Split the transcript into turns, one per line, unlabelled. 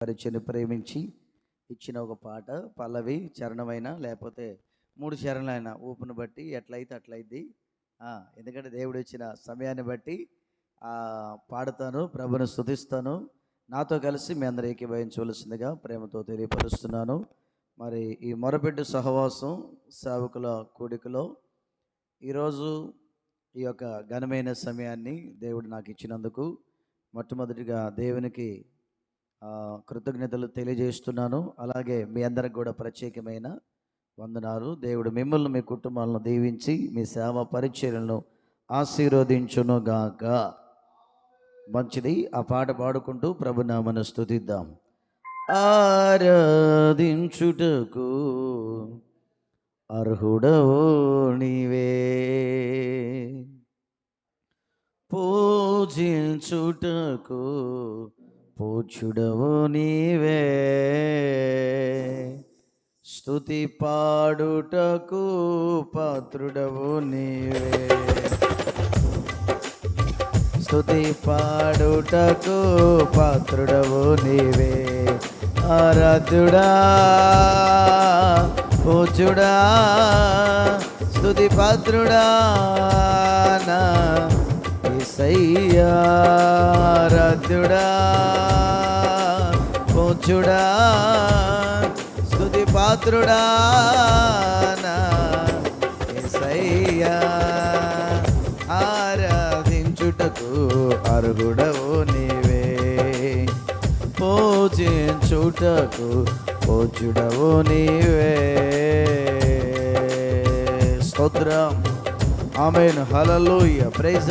పరిచయను ప్రేమించి ఇచ్చిన ఒక పాట పల్లవి చరణమైన లేకపోతే మూడు చరణైన ఊపును బట్టి ఎట్లయితే అట్లయిద్ది. ఎందుకంటే దేవుడు ఇచ్చిన సమయాన్ని బట్టి పాడతాను ప్రభుని స్థుతిస్తాను నాతో కలిసి మీ అందరూ ఏకీభవించవలసిందిగా ప్రేమతో తెలియపరుస్తున్నాను. మరి ఈ మొరపెట్టు సహవాసం సేవకుల కూడికలో ఈరోజు ఈ యొక్క ఘనమైన సమయాన్ని దేవుడు నాకు ఇచ్చినందుకు మొట్టమొదటిగా దేవునికి కృతజ్ఞతలు తెలియజేస్తున్నాను. అలాగే మీ అందరికి కూడా ప్రత్యేకమైన వందనాలు. దేవుడు మిమ్మల్ని మీ కుటుంబాలను దీవించి మీ సేవ పరిచర్యలను ఆశీర్వదించునుగాక. మంచిది. ఆ పాట పాడుకుంటూ ప్రభునామను స్థుతిద్దాం ఆరాధించుటకు అర్హుడవో నీవే. పూజించుటకు పూచుడవు నీవే. స్థుతి పాడుటకు పాత్రుడవు నీవే. స్థుతి పాడుటకు పాత్రుడవు నీవే. ఆరాధ్యుడా పూచుడా స్థుతి పాత్రుడా నా యేసయ్యా ఆరాధ్యుడా స్థుతి పాత్రుడా నా ఆరాధించుటకు అర్హుడవు నీవే. పూజించుటకు పూజుడవు నీవే. స్తోత్రం. ఆమెను. హలలుయ ప్రైజ్